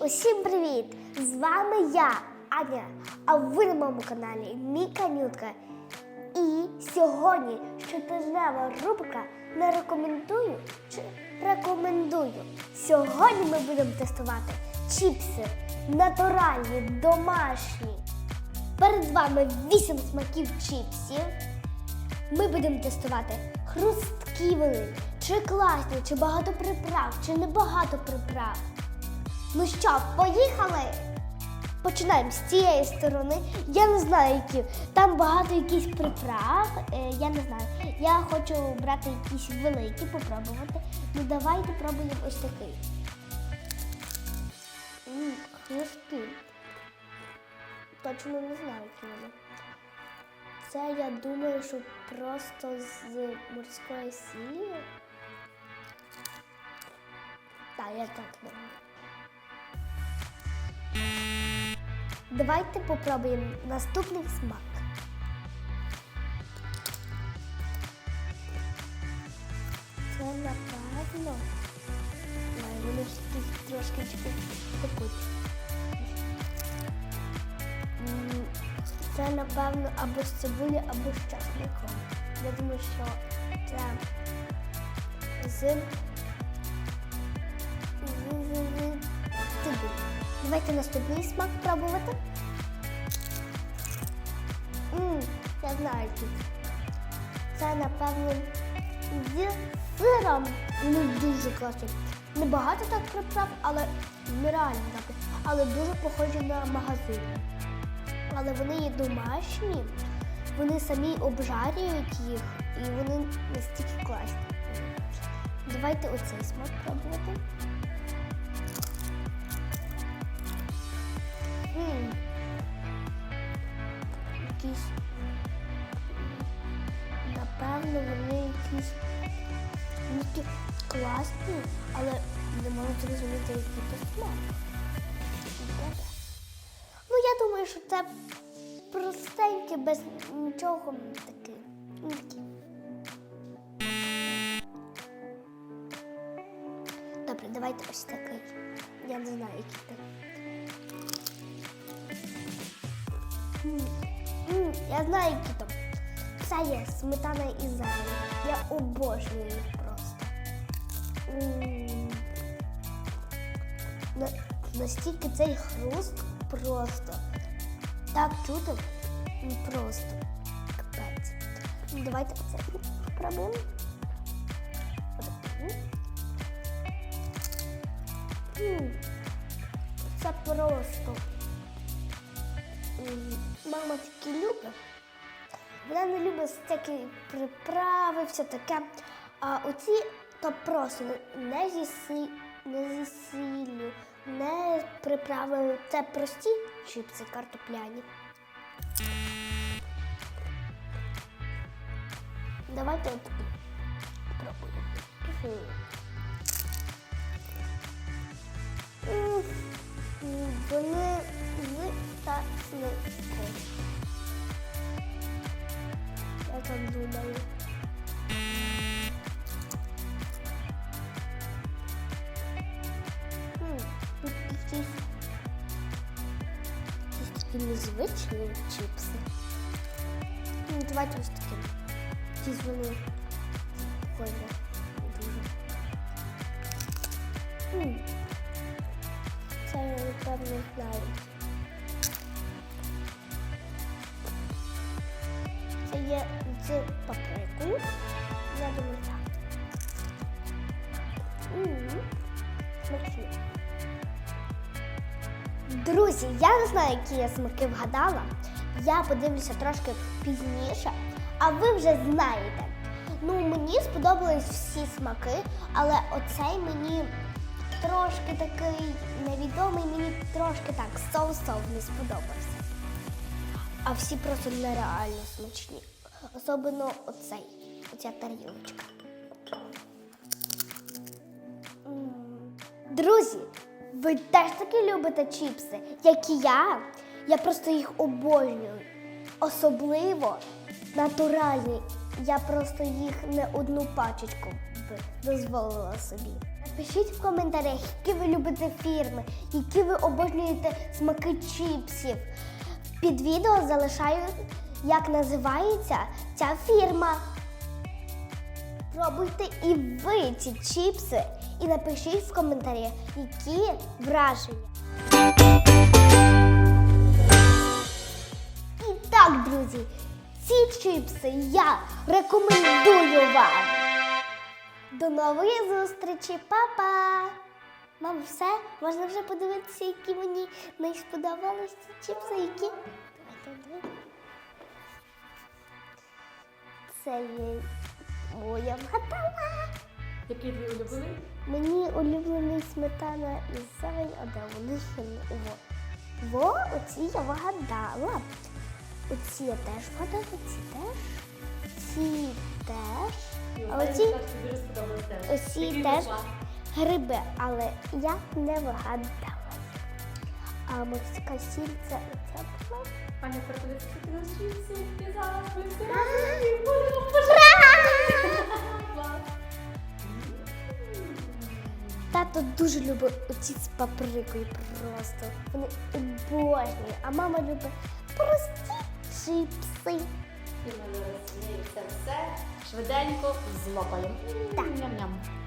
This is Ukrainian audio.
Усім привіт! З вами я, Аня, а ви на моєму каналі Міка Нютка. І сьогодні щотижнева рубрика не рекомендую чи рекомендую. Сьогодні ми будемо тестувати чіпси натуральні, домашні. Перед вами 8 смаків чіпсів. Ми будемо тестувати хрусткі вони, чи класні, чи багато приправ, чи небагато приправ. Ну що, поїхали? Починаємо з цієї сторони. Я не знаю, які. Там багато якихось приправ. Е, я не знаю. Я хочу брати якісь великі, попробувати. Ну давайте пробуємо ось такий. М, Хрусткі. Точно не знаю, які вони. Це я думаю, що просто з морської сілі. Так, я так думаю. Давайте попробуємо наступний смак. Це напевно. Вони трошки пекуть. Це, напевно, або з цибулі, або з часником. Я думаю, що це з. Давайте наступний смак пробувати. Я. Це, напевно, з сиром. Вони дуже класні. Небагато так приправ, але нереально так. Але дуже похожі на магазин. Але вони є домашні, вони самі обжарюють їх і вони настільки класні. Давайте оцей смак пробувати. М. Якісь. Напевно, вони якісь класні, але не можу зрозуміти, який то. Добре. Ну, я думаю, що це простеньке, без нічого таке. Добре, давайте ось такий. Я не знаю, який м, Я знаю, які там. Це є сметана і зелень. Я обожнюю їх просто. Настільки цей хруст просто. Так чути. Просто. Капець. Ну, Давайте оце спробуємо. Це просто. Мама такі любить. Вона не любить всякі приправи, все таке. А оці то просто не зі, не зі сіллю, не з приправами. Це прості чіпси картопляні. Давайте от пробуємо. Вони з та смаком. Так думаю. Тут якісь такі незвичні чіпси. Ну, давайте ось такі. Якісь вони прикольні. Це я напевно знаю. Є з паприкою. Я думаю, так. М. Друзі, я не знаю, які я смаки вгадала. Я подивлюся трошки пізніше, а ви вже знаєте. Ну, мені сподобались всі смаки, але оцей мені трошки такий невідомий, мені трошки так соус-соус не сподобався. А всі просто нереально смачні. Особливо оцей, оця тарілочка. Друзі, ви теж таки любите чіпси, як і я. Я просто їх обожнюю. Особливо натуральні. Я просто їх не одну пачечку дозволила собі. Напишіть в коментарях, які ви любите фірми, які ви обожнюєте смаки чіпсів. Під відео залишаю, як називається ця фірма. Пробуйте і ви ці чіпси і напишіть в коментарях, які враження. І так, друзі, ці чіпси я рекомендую вам. До нової зустрічі, Па-па! Мам, все, можна вже подивитися, які мені найсподобалися ці чіпси, які. Давайте дивитися. Це є моя вгадала. Який твій улюблений? Мені улюблений сметана і зелень, а де вони ще не во. Во, оці я вгадала. Оці я теж вгадала, ці теж. Ці теж. А оці, оці теж гриби, але я не вгадала. А морська сіль це оця була. Аня, ти на чіпси, ти зараз ми всі разом і будемо Клас. Тато дуже любить оці з паприкою просто. Вони обожнюють. А мама любить прості чіпси. І ми це все швиденько злопаємо. Так. Ням-ням.